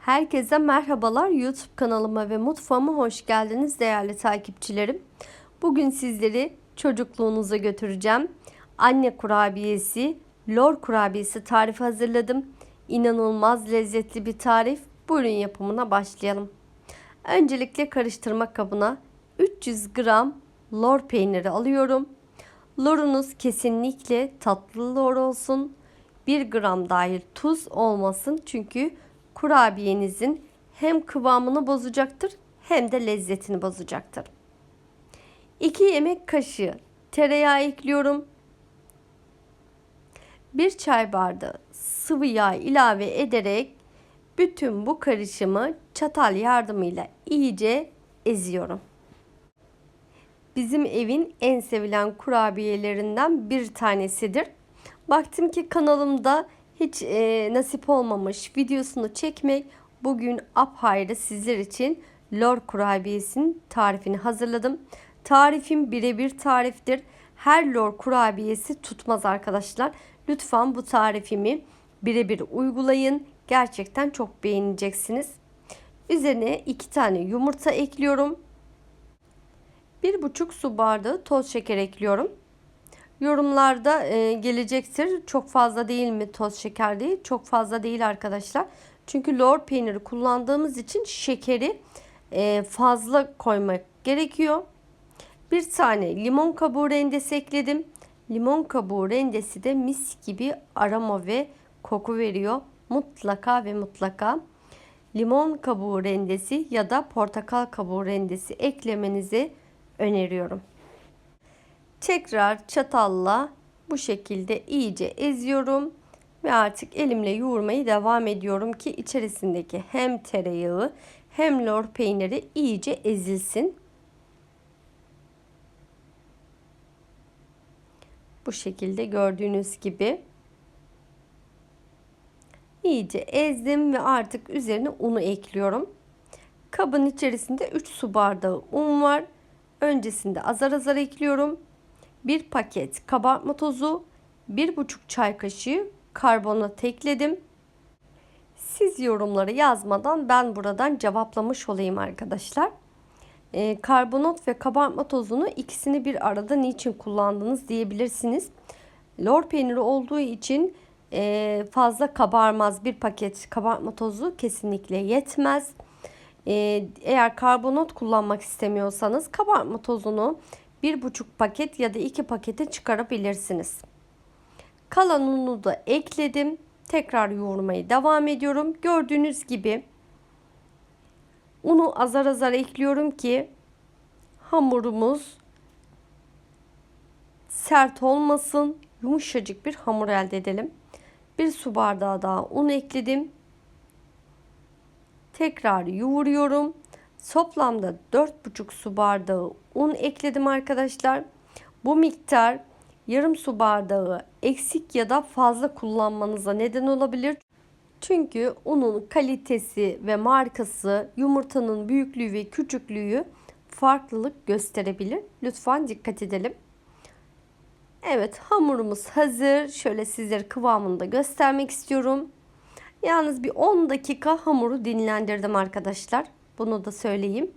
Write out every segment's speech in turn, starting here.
Herkese merhabalar. YouTube kanalıma ve mutfağıma hoş geldiniz değerli takipçilerim. Bugün sizleri çocukluğunuza götüreceğim. Anne kurabiyesi, lor kurabiyesi tarifi hazırladım. İnanılmaz lezzetli bir tarif. Buyurun yapımına başlayalım. Öncelikle karıştırma kabına 300 gram lor peyniri alıyorum. Lorunuz kesinlikle tatlı lor olsun. 1 gram dahil tuz olmasın çünkü kurabiyenizin hem kıvamını bozacaktır hem de lezzetini bozacaktır. 2 yemek kaşığı tereyağı ekliyorum. 1 çay bardağı sıvı yağ ilave ederek bütün bu karışımı çatal yardımıyla iyice eziyorum. Bizim evin en sevilen kurabiyelerinden bir tanesidir. Baktım ki kanalımda hiç e, nasip olmamış videosunu çekmek. Bugün apayrı sizler için lor kurabiyesinin tarifini hazırladım. Tarifim birebir tariftir. Her lor kurabiyesi tutmaz arkadaşlar. Lütfen bu tarifimi birebir uygulayın. Gerçekten çok beğeneceksiniz. Üzerine iki tane yumurta ekliyorum. Bir buçuk su bardağı toz şeker ekliyorum. Yorumlarda e, gelecektir. Çok fazla değil mi toz şeker değil? Çok fazla değil arkadaşlar. Çünkü lor peyniri kullandığımız için şekeri e, fazla koymak gerekiyor. Bir tane limon kabuğu rendesi ekledim. Limon kabuğu rendesi de mis gibi aroma ve koku veriyor. Mutlaka ve mutlaka limon kabuğu rendesi ya da portakal kabuğu rendesi eklemenizi öneriyorum. Tekrar çatalla bu şekilde iyice eziyorum ve artık elimle yoğurmayı devam ediyorum ki içerisindeki hem tereyağı hem lor peyniri iyice ezilsin. Bu şekilde gördüğünüz gibi iyice ezdim ve artık üzerine unu ekliyorum. Kabın içerisinde 3 su bardağı un var. Öncesinde azar azar ekliyorum. 1 paket kabartma tozu, 1,5 çay kaşığı karbonat ekledim. Siz yorumları yazmadan ben buradan cevaplamış olayım arkadaşlar. E, karbonat ve kabartma tozunu ikisini bir arada niçin kullandınız diyebilirsiniz. Lor peyniri olduğu için e, fazla kabarmaz bir paket kabartma tozu kesinlikle yetmez. E, eğer karbonat kullanmak istemiyorsanız kabartma tozunu bir buçuk paket ya da iki pakete çıkarabilirsiniz. Kalan unu da ekledim. Tekrar yoğurmaya devam ediyorum. Gördüğünüz gibi unu azar azar ekliyorum ki hamurumuz sert olmasın. Yumuşacık bir hamur elde edelim. Bir su bardağı daha un ekledim. Tekrar yoğuruyorum. Toplamda 4,5 su bardağı un ekledim arkadaşlar. Bu miktar yarım su bardağı eksik ya da fazla kullanmanıza neden olabilir. Çünkü unun kalitesi ve markası, yumurtanın büyüklüğü ve küçüklüğü farklılık gösterebilir. Lütfen dikkat edelim. Evet hamurumuz hazır. Şöyle sizlere kıvamını da göstermek istiyorum. Yalnız bir 10 dakika hamuru dinlendirdim arkadaşlar. Bunu da söyleyeyim.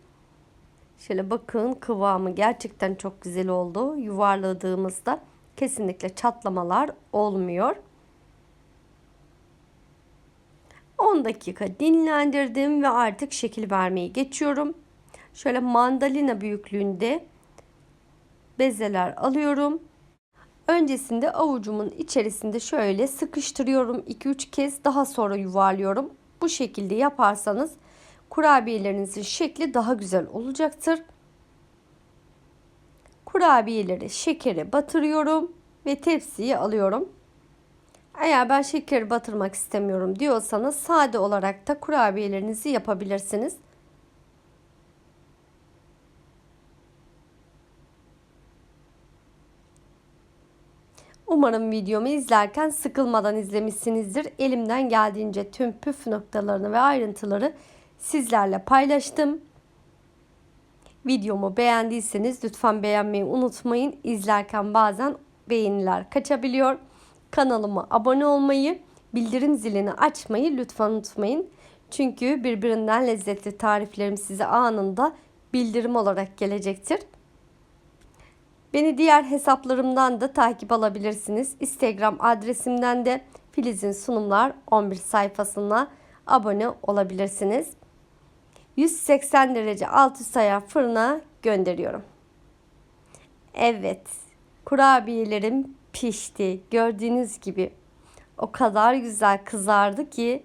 Şöyle bakın kıvamı gerçekten çok güzel oldu. Yuvarladığımızda kesinlikle çatlamalar olmuyor. 10 dakika dinlendirdim ve artık şekil vermeye geçiyorum. Şöyle mandalina büyüklüğünde bezeler alıyorum. Öncesinde avucumun içerisinde şöyle sıkıştırıyorum 2-3 kez daha sonra yuvarlıyorum. Bu şekilde yaparsanız kurabiyelerinizin şekli daha güzel olacaktır. Kurabiyeleri şekere batırıyorum ve tepsiye alıyorum. Eğer ben şekeri batırmak istemiyorum diyorsanız sade olarak da kurabiyelerinizi yapabilirsiniz. Umarım videomu izlerken sıkılmadan izlemişsinizdir. Elimden geldiğince tüm püf noktalarını ve ayrıntıları sizlerle paylaştım. Videomu beğendiyseniz lütfen beğenmeyi unutmayın. İzlerken bazen beğeniler kaçabiliyor. Kanalıma abone olmayı, bildirim zilini açmayı lütfen unutmayın. Çünkü birbirinden lezzetli tariflerim size anında bildirim olarak gelecektir. Beni diğer hesaplarımdan da takip alabilirsiniz. Instagram adresimden de Filiz'in sunumlar 11 sayfasına abone olabilirsiniz. 180 derece alt üst fırına gönderiyorum. Evet, kurabiyelerim pişti. Gördüğünüz gibi o kadar güzel kızardı ki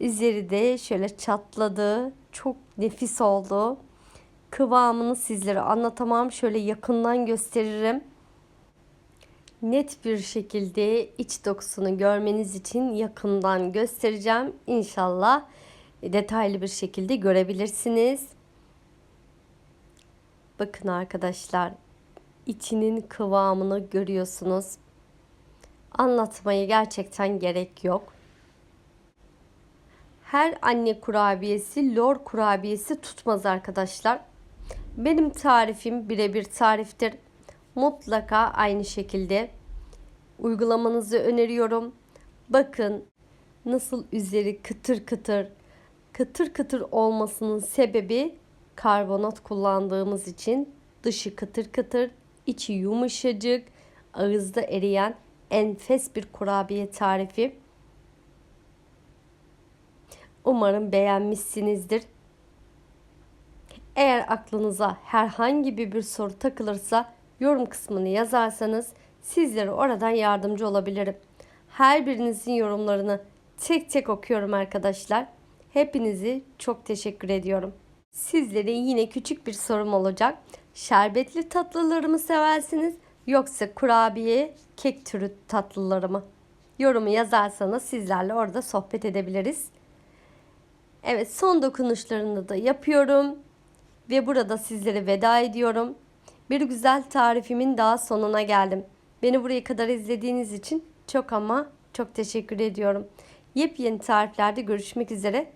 üzeri de şöyle çatladı. Çok nefis oldu. Kıvamını sizlere anlatamam. Şöyle yakından gösteririm. Net bir şekilde iç dokusunu görmeniz için yakından göstereceğim. İnşallah detaylı bir şekilde görebilirsiniz. Bakın arkadaşlar içinin kıvamını görüyorsunuz. Anlatmaya gerçekten gerek yok. Her anne kurabiyesi lor kurabiyesi tutmaz arkadaşlar. Benim tarifim birebir tariftir. Mutlaka aynı şekilde uygulamanızı öneriyorum. Bakın nasıl üzeri kıtır kıtır kıtır kıtır olmasının sebebi karbonat kullandığımız için dışı kıtır kıtır, içi yumuşacık, ağızda eriyen enfes bir kurabiye tarifi. Umarım beğenmişsinizdir. Eğer aklınıza herhangi bir, soru takılırsa yorum kısmını yazarsanız sizlere oradan yardımcı olabilirim. Her birinizin yorumlarını tek tek okuyorum arkadaşlar. Hepinizi çok teşekkür ediyorum. Sizlere yine küçük bir sorum olacak. Şerbetli tatlılarımı seversiniz yoksa kurabiye, kek türü tatlıları mı? Yorumu yazarsanız sizlerle orada sohbet edebiliriz. Evet son dokunuşlarını da yapıyorum. Ve burada sizlere veda ediyorum. Bir güzel tarifimin daha sonuna geldim. Beni buraya kadar izlediğiniz için çok ama çok teşekkür ediyorum. Yepyeni tariflerde görüşmek üzere.